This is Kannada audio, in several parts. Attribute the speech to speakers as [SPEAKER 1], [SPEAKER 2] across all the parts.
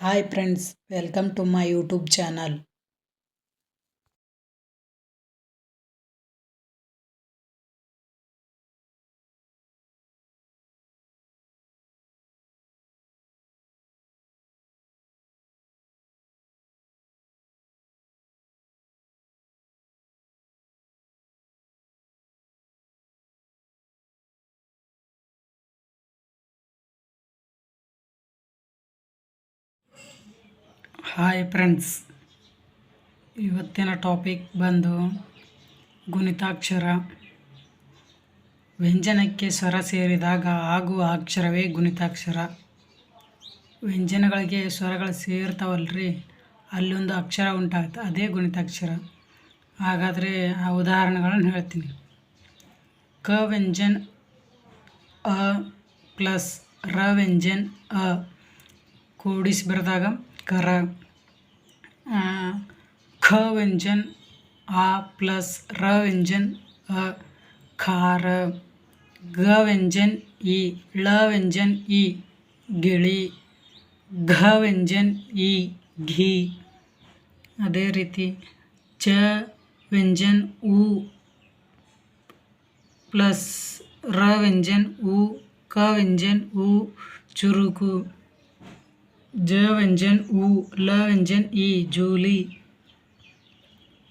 [SPEAKER 1] Hi friends welcome to my YouTube channel hi friends ಇವತ್ತಿನ ಟಾಪಿಕ್ ಬಂದು ಗುಣಿತಾಕ್ಷರ. ವ್ಯಂಜನಕ್ಕೆ ಸ್ವರ ಸೇರಿದಾಗ ಆಗುವ ಅಕ್ಷರವೇ ಗುಣಿತಾಕ್ಷರ. ವ್ಯಂಜನಗಳಿಗೆ ಸ್ವರಗಳು ಸೇರ್ತಾವಲ್ರಿ, ಅಲ್ಲೊಂದು ಅಕ್ಷರ ಉಂಟಾಗುತ್ತೆ, ಅದೇ ಗುಣಿತಾಕ್ಷರ. ಹಾಗಾದರೆ ಆ ಉದಾಹರಣೆಗಳನ್ನು ಹೇಳ್ತೀನಿ. ಕ ವ್ಯಂಜನ್ ಅ ಪ್ಲಸ್ ರ ವ್ಯಂಜನ್ ಅ ಕೂಡಿಸಿ ಬರೆದಾಗ ಕರ ख ವ್ಯಂಜನ್ ಆ ಪ್ಲಸ್ ರ ವ್ಯಂಜನ್ ಅ ಖಾರ ಗ ವ್ಯಂಜನ್ ಇ ಳ ವ್ಯಂಜನ್ ಇ ಗಿಳಿ ಘ ವ್ಯಂಜನ್ ಇ ಘಿ ಅದೇ ರೀತಿ ಚ ವ್ಯಂಜನ್ ಉ ಪ್ಲಸ್ ರ ವ್ಯಂಜನ್ ಉ ಕ ವ್ಯಂಜನ್ ಉ ಚುರುಕು. ज व्यंजन उ ल व्यंजन ई जूली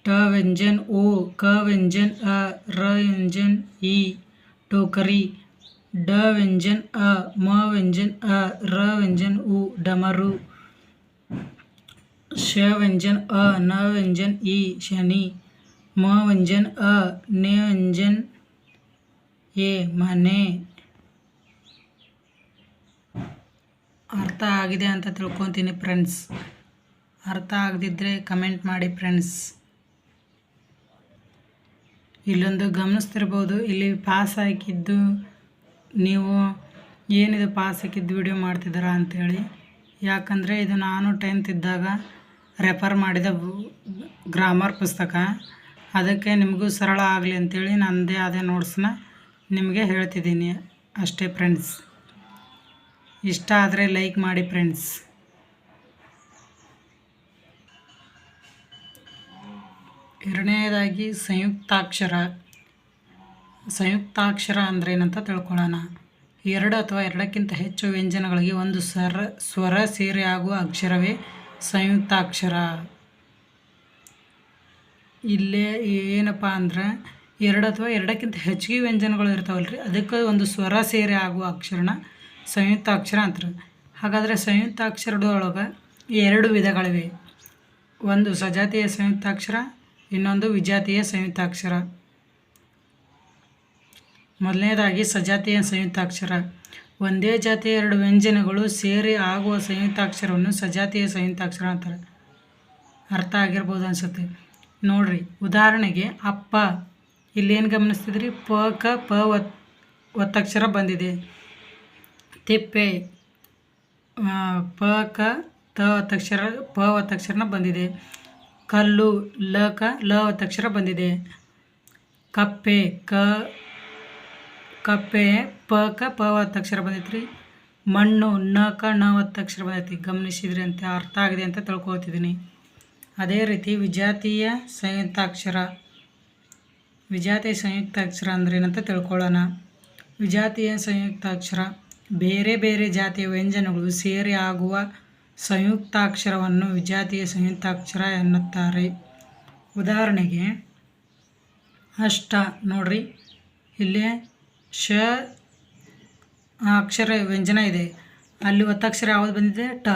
[SPEAKER 1] ट व्यंजन ओ क व्यंजन अ र व्यंजन ई टोकरी ड व्यंजन अ म व्यंजन अ र व्यंजन उ डमरू श व्यंजन अ न व्यंजन ई शनि म व्यंजन अ ने व्यंजन ए मने ಅರ್ಥ ಆಗಿದೆ ಅಂತ ತಿಳ್ಕೊತೀನಿ ಫ್ರೆಂಡ್ಸ್ ಅರ್ಥ ಆಗದಿದ್ದರೆ ಕಮೆಂಟ್ ಮಾಡಿ ಫ್ರೆಂಡ್ಸ್ ಇಲ್ಲೊಂದು ಗಮನಿಸ್ತಿರ್ಬೋದು, ಇಲ್ಲಿ ಪಾಸ್ ಹಾಕಿದ್ದು ನೀವು ಏನಿದು ಪಾಸ್ ಹಾಕಿದ್ದು ವಿಡಿಯೋ ಮಾಡ್ತಿದ್ದೀರಾ ಅಂಥೇಳಿ ಯಾಕಂದರೆ ಇದು ನಾನು ಟೆಂತ್ ಇದ್ದಾಗ ರೆಫರ್ ಮಾಡಿದ ಗ್ರಾಮರ್ ಪುಸ್ತಕ. ಅದಕ್ಕೆ ನಿಮಗೂ ಸರಳ ಆಗಲಿ ಅಂಥೇಳಿ ನನ್ನದೇ ಅದೇ ನೋಟ್ಸನ್ನ ನಿಮಗೆ ಹೇಳ್ತಿದ್ದೀನಿ ಅಷ್ಟೇ ಫ್ರೆಂಡ್ಸ್ ಇಷ್ಟ ಆದರೆ ಲೈಕ್ ಮಾಡಿ ಫ್ರೆಂಡ್ಸ್ ಎರಡನೇದಾಗಿ ಸಂಯುಕ್ತಾಕ್ಷರ. ಸಂಯುಕ್ತಾಕ್ಷರ ಅಂದರೆ ಏನಂತ ತಿಳ್ಕೊಳ್ಳೋಣ. ಎರಡು ಅಥವಾ ಎರಡಕ್ಕಿಂತ ಹೆಚ್ಚು ವ್ಯಂಜನಗಳಿಗೆ ಒಂದು ಸ್ವರ ಸ್ವರ ಸೇರಿ ಆಗುವ ಅಕ್ಷರವೇ ಸಂಯುಕ್ತಾಕ್ಷರ. ಇಲ್ಲೇ ಏನಪ್ಪ ಅಂದ್ರೆ ಎರಡು ಅಥವಾ ಎರಡಕ್ಕಿಂತ ಹೆಚ್ಚಿಗೆ ವ್ಯಂಜನಗಳು ಇರ್ತಾವಲ್ಲ ರೀ ಅದಕ್ಕೆ ಒಂದು ಸ್ವರ ಸೇರಿ ಆಗುವ ಅಕ್ಷರನ ಸಂಯುಕ್ತಾಕ್ಷರ ಅಂತಾರೆ. ಹಾಗಾದರೆ ಸಂಯುಕ್ತಾಕ್ಷರದೊಳಗೆ ಎರಡು ವಿಧಗಳಿವೆ. ಒಂದು ಸಜಾತಿಯ ಸಂಯುಕ್ತಾಕ್ಷರ ಇನ್ನೊಂದು ವಿಜಾತಿಯ ಸಂಯುಕ್ತಾಕ್ಷರ ಮೊದಲನೇದಾಗಿ ಸಜಾತಿಯ ಸಂಯುಕ್ತಾಕ್ಷರ ಒಂದೇ ಜಾತಿಯ ಎರಡು ವ್ಯಂಜನಗಳು ಸೇರಿ ಆಗುವ ಸಂಯುಕ್ತಾಕ್ಷರವನ್ನು ಸಜಾತಿಯ ಸಂಯುಕ್ತಾಕ್ಷರ ಅಂತಾರೆ. ಅರ್ಥ ಆಗಿರ್ಬೋದು ಅನಿಸುತ್ತೆ. ನೋಡ್ರಿ, ಉದಾಹರಣೆಗೆ ಅಪ್ಪ. ಇಲ್ಲೇನು ಗಮನಿಸ್ತಿದ್ರಿ? ಪ, ಕ, ಪ ಒತ್ ಒತ್ತಕ್ಷರ ಬಂದಿದೆ. ತಿಪ್ಪೆ ಪ, ಕ, ತ ಒತ್ತಕ್ಷರ ಪ ಒತ್ತಕ್ಷರನ ಬಂದಿದೆ. ಕಲ್ಲು, ಲ, ಕ, ಲ ಒತ್ತಕ್ಷರ ಬಂದಿದೆ. ಕಪ್ಪೆ, ಕ, ಕಪ್ಪೆ, ಪ, ಕ, ಪ ಒತ್ತಕ್ಷರ ಬಂದೈತೆ ರೀ ಮಣ್ಣು, ನ, ಕ ನ ಒತ್ತಕ್ಷರ ಬಂದೈತಿ. ಗಮನಿಸಿದ್ರಿ ಅಂತ ಅರ್ಥ ಆಗಿದೆ ಅಂತ ತಿಳ್ಕೊತಿದ್ದೀನಿ ಅದೇ ರೀತಿ ವಿಜಾತೀಯ ಸಂಯುಕ್ತಾಕ್ಷರ ವಿಜಾತೀಯ ಸಂಯುಕ್ತಾಕ್ಷರ ಅಂದ್ರೇನಂತ ತಿಳ್ಕೊಳ್ಳೋಣ. ವಿಜಾತೀಯ ಸಂಯುಕ್ತಾಕ್ಷರ ಬೇರೆ ಬೇರೆ ಜಾತಿಯ ವ್ಯಂಜನಗಳು ಸೇರಿ ಆಗುವ ಸಂಯುಕ್ತಾಕ್ಷರವನ್ನು ವಿಜಾತಿಯ ಸಂಯುಕ್ತಾಕ್ಷರ ಎನ್ನುತ್ತಾರೆ. ಉದಾಹರಣೆಗೆ, ಅಷ್ಟ ನೋಡ್ರಿ, ಇಲ್ಲಿ ಶ ಅಕ್ಷರ ವ್ಯಂಜನ ಇದೆ. ಅಲ್ಲಿ ಒತ್ತಕ್ಷರ ಯಾವುದು ಬಂದಿದೆ? ಟ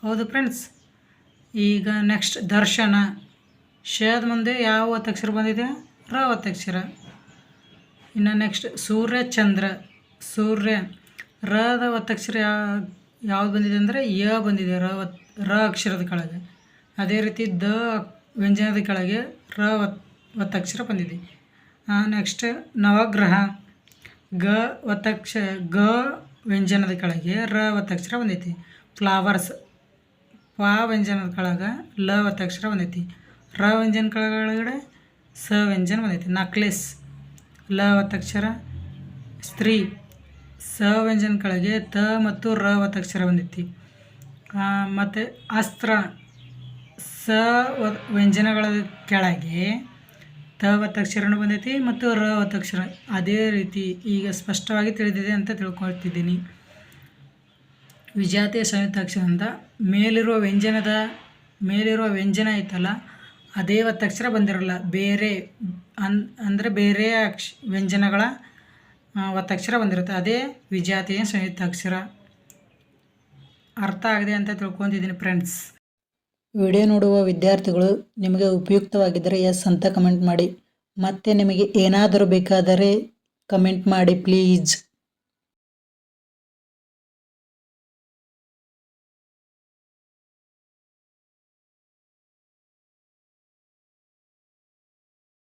[SPEAKER 1] ಹೌದು ಫ್ರೆಂಡ್ಸ್ ಈಗ ನೆಕ್ಸ್ಟ್ ದರ್ಶನ. ಶದ ಮುಂದೆ ಯಾವ ಒತ್ತಕ್ಷರ ಬಂದಿದೆ? ರ ಒತ್ತಕ್ಷರ. ಇನ್ನು ನೆಕ್ಸ್ಟ್ ಸೂರ್ಯ ಚಂದ್ರ. ಸೂರ್ಯ ರದ ಒತ್ತಕ್ಷರ ಯಾವ್ದು ಬಂದಿದೆ ಅಂದರೆ ಯ ಬಂದಿದೆ, ರ ಒತ್ ರ ಅಕ್ಷರದ ಕೆಳಗೆ. ಅದೇ ರೀತಿ ದ ವ್ಯಂಜನದ ಕೆಳಗೆ ರ ಒತ್ ಒತ್ತಕ್ಷರ ಬಂದಿದೆ. ನೆಕ್ಸ್ಟ್ ನವಗ್ರಹ. ಗ ಒತ್ತಕ್ಷ ಗ ವ್ಯಂಜನದ ಕೆಳಗೆ ರ ಒತ್ತಕ್ಷರ ಬಂದೈತಿ. ಫ್ಲವರ್ಸ್. ಪ ವ್ಯಂಜನದ ಕೆಳಗೆ ಲ ಒತ್ತಕ್ಷರ ಬಂದೈತಿ. ರ ವ್ಯಂಜನ ಕೆಳಗಡೆ ಸ ವ್ಯಂಜನ ಬಂದೈತಿ. ನಕ್ಲೆಸ್. ಲ ಒತ್ತಕ್ಷರ ಸ್ತ್ರೀ. ಸ ವ್ಯಂಜನ ಕೆಳಗೆ ತ ಮತ್ತು ರ ಒತ್ತಕ್ಷರ ಬಂದೈತಿ. ಮತ್ತು ಅಸ್ತ್ರ ಸ ವ್ಯಂಜನಗಳ ಕೆಳಗೆ ತ ಒತ್ತಕ್ಷರನೂ ಬಂದೈತಿ ಮತ್ತು ರ ಒತ್ತಕ್ಷರ. ಅದೇ ರೀತಿ ಈಗ ಸ್ಪಷ್ಟವಾಗಿ ತಿಳಿದಿದೆ ಅಂತ ತಿಳ್ಕೊಳ್ತಿದ್ದೀನಿ. ವಿಜಾತಿಯ ಸಂಯುಕ್ತಾಕ್ಷರದಿಂದ ಮೇಲಿರುವ ವ್ಯಂಜನದ ಮೇಲಿರುವ ವ್ಯಂಜನ ಐತಲ್ಲ, ಅದೇ ಒತ್ತಕ್ಷರ ಬಂದಿರಲ್ಲ. ಬೇರೆ ಅಂದ್ ಅಂದರೆ ಬೇರೆ ಅಕ್ಷ ವ್ಯಂಜನಗಳ ಒತ್ತಕ್ಷರ ಬಂದಿರುತ್ತೆ. ಅದೇ ವಿಜಾತಿಯ ಸಂಯುಕ್ತಾಕ್ಷರ ಅರ್ಥ ಆಗಿದೆ ಅಂತ ತಿಳ್ಕೊತಿದ್ದೀನಿ ಫ್ರೆಂಡ್ಸ್ ವಿಡಿಯೋ ನೋಡುವ ವಿದ್ಯಾರ್ಥಿಗಳು ನಿಮಗೆ ಉಪಯುಕ್ತವಾಗಿದ್ದರೆ ಎಸ್ ಅಂತ ಕಮೆಂಟ್ ಮಾಡಿ. ಮತ್ತೆ ನಿಮಗೆ ಏನಾದರೂ ಬೇಕಾದರೆ ಕಮೆಂಟ್ ಮಾಡಿ ಪ್ಲೀಸ್